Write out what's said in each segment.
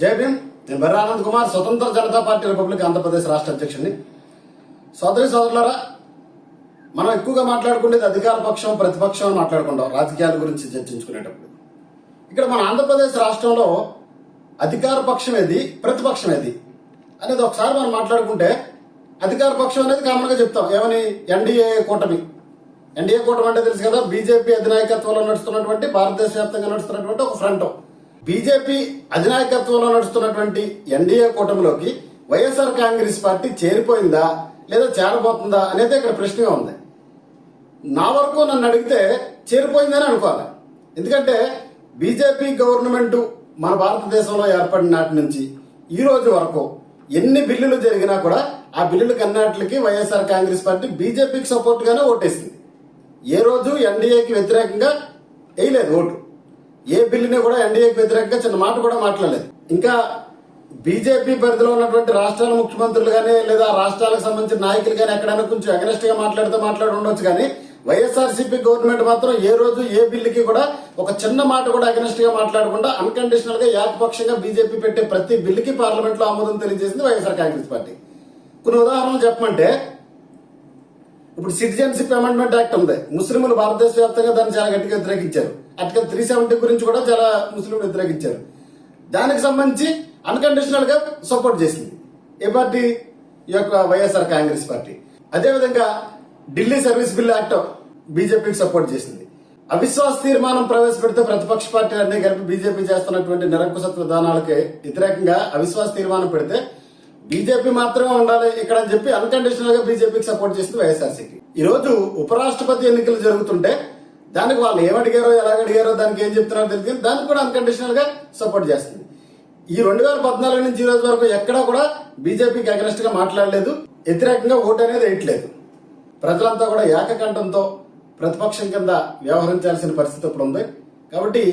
జై భీమ్. నేను బర్ర ఆనంద్ కుమార్ స్వతంత్ర జనతా పార్టీ రిపబ్లిక్ ఆంధ్రప్రదేశ్ రాష్ట్ర అధ్యక్షుడిని. సోదరి సోదరులరా మనం ఎక్కువగా మాట్లాడుకునేది అధికార పక్షం ప్రతిపక్షం అని మాట్లాడుకుంటాం రాజకీయాల గురించి చర్చించుకునేటప్పుడు. ఇక్కడ మన ఆంధ్రప్రదేశ్ రాష్ట్రంలో అధికార పక్షం ఏది ప్రతిపక్షం ఏది అనేది ఒకసారి మనం మాట్లాడుకుంటే అధికార పక్షం అనేది కామన్గా చెప్తాం. ఏమని? ఎన్డీఏ కూటమి. ఎన్డీఏ కూటమి అంటే తెలుసు కదా బీజేపీ అధినాయకత్వంలో నడుస్తున్నటువంటి భారతదేశ వ్యాప్తంగా నడుస్తున్నటువంటి ఒక ఫ్రంట్ బీజేపీ అధినాయకత్వంలో నడుస్తున్నటువంటి ఎన్డీఏ కూటమిలోకి వైఎస్ఆర్ కాంగ్రెస్ పార్టీ చేరిపోయిందా లేదా చేరబోతుందా అనేది ఇక్కడ ప్రశ్నగా ఉంది. నా వరకు నన్ను అడిగితే చేరిపోయిందని అనుకోవాలి. ఎందుకంటే బీజేపీ గవర్నమెంట్ మన భారతదేశంలో ఏర్పడిన నాటి నుంచి ఈ రోజు వరకు ఎన్ని బిల్లులు జరిగినా కూడా ఆ బిల్లులు కన్నాటికి వైఎస్ఆర్ కాంగ్రెస్ పార్టీ బీజేపీకి సపోర్ట్గానే ఓటేసింది. ఏ రోజు ఎన్డీఏకి వ్యతిరేకంగా వేయలేదు ఓటు. ఏ బిల్లుని కూడా ఎన్డీఏకి వ్యతిరేకంగా చిన్న మాట కూడా మాట్లాడలేదు. ఇంకా బీజేపీ పరిధిలో ఉన్నటువంటి రాష్ట్రాల ముఖ్యమంత్రులు కానీ లేదా రాష్ట్రాలకు సంబంధించిన నాయకులు కానీ ఎక్కడైనా కొంచెం అగనెస్ట్గా మాట్లాడితే మాట్లాడి ఉండొచ్చు కానీ వైఎస్ఆర్సీపీ గవర్నమెంట్ మాత్రం ఏ రోజు ఏ బిల్లుకి కూడా ఒక చిన్న మాట కూడా అగనెస్ట్గా మాట్లాడకుండా అన్కండిషనల్గా ఏకపక్షంగా బీజేపీ పెట్టే ప్రతి బిల్లుకి పార్లమెంట్లో ఆమోదం తెలియజేసింది వైఎస్ఆర్ కాంగ్రెస్ పార్టీ. కొన్ని ఉదాహరణలు చెప్పమంటే ఇప్పుడు సిటిజన్షిప్ అమెండ్మెంట్ యాక్ట్ ఉంది. ముస్లింలు భారతదేశ వ్యాప్తంగా దాన్ని చాలా గట్టిగా వ్యతిరేకించారు. ఆర్టికల్ త్రీ సెవెంటీ గురించి కూడా చాలా ముస్లింలు వ్యతిరేకించారు. దానికి సంబంధించి అన్కండిషనల్గా సపోర్ట్ చేసింది. ఏ పార్టీ? ఈ యొక్క వైఎస్ఆర్ కాంగ్రెస్ పార్టీ. అదేవిధంగా ఢిల్లీ సర్వీస్ బిల్ యాక్ట్ బీజేపీకి సపోర్ట్ చేసింది. అవిశ్వాస తీర్మానం ప్రవేశపెడితే ప్రతిపక్ష పార్టీలు అన్ని కలిపి బీజేపీ చేస్తున్నటువంటి నిరంకుశత్వ విధానాలకి వ్యతిరేకంగా అవిశ్వాస తీర్మానం పెడితే బీజేపీ మాత్రమే ఉండాలి ఇక్కడ అని చెప్పి అన్కండిషనల్గా బీజేపీకి సపోర్ట్ చేసింది వైఎస్ఆర్సీపీ ఈ రోజు ఉపరాష్ట్రపతి ఎన్నికలు జరుగుతుంటే దానికి వాళ్ళు ఏమడిగారో ఎలా అడిగారో దానికి ఏం చెప్తున్నారో తెలియదు దానికి కూడా అన్కండిషనల్గా సపోర్ట్ చేస్తుంది. ఈ రెండు వేల పద్నాలుగు నుంచి ఈ రోజు వరకు ఎక్కడా కూడా బీజేపీకి అగనెస్ట్గా మాట్లాడలేదు. వ్యతిరేకంగా ఓటు అనేది వేయట్లేదు. ప్రజలంతా కూడా ఏకకంఠంతో ప్రతిపక్షం కింద వ్యవహరించాల్సిన పరిస్థితి ఇప్పుడు ఉంది. కాబట్టి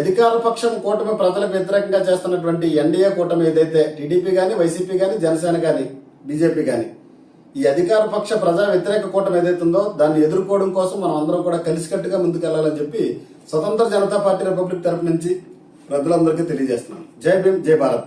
అధికార పక్షం కూటమి ప్రజలకు వ్యతిరేకంగా చేస్తున్నటువంటి ఎన్డీఏ కూటమి ఏదైతే టీడీపీ కానీ వైసీపీ కానీ జనసేన కానీ బీజేపీ కానీ ఈ అధికార పక్ష ప్రజా వ్యతిరేక కూటమి ఏదైతే ఉందో దాన్ని ఎదుర్కోవడం కోసం మనం అందరం కూడా కలిసికట్టుగా ముందుకెళ్ళాలని చెప్పి స్వతంత్ర జనతా పార్టీ రిపబ్లిక్ తరపు నుంచి ప్రజలందరికీ తెలియజేస్తున్నాను జై భీమ్ జై భారత్.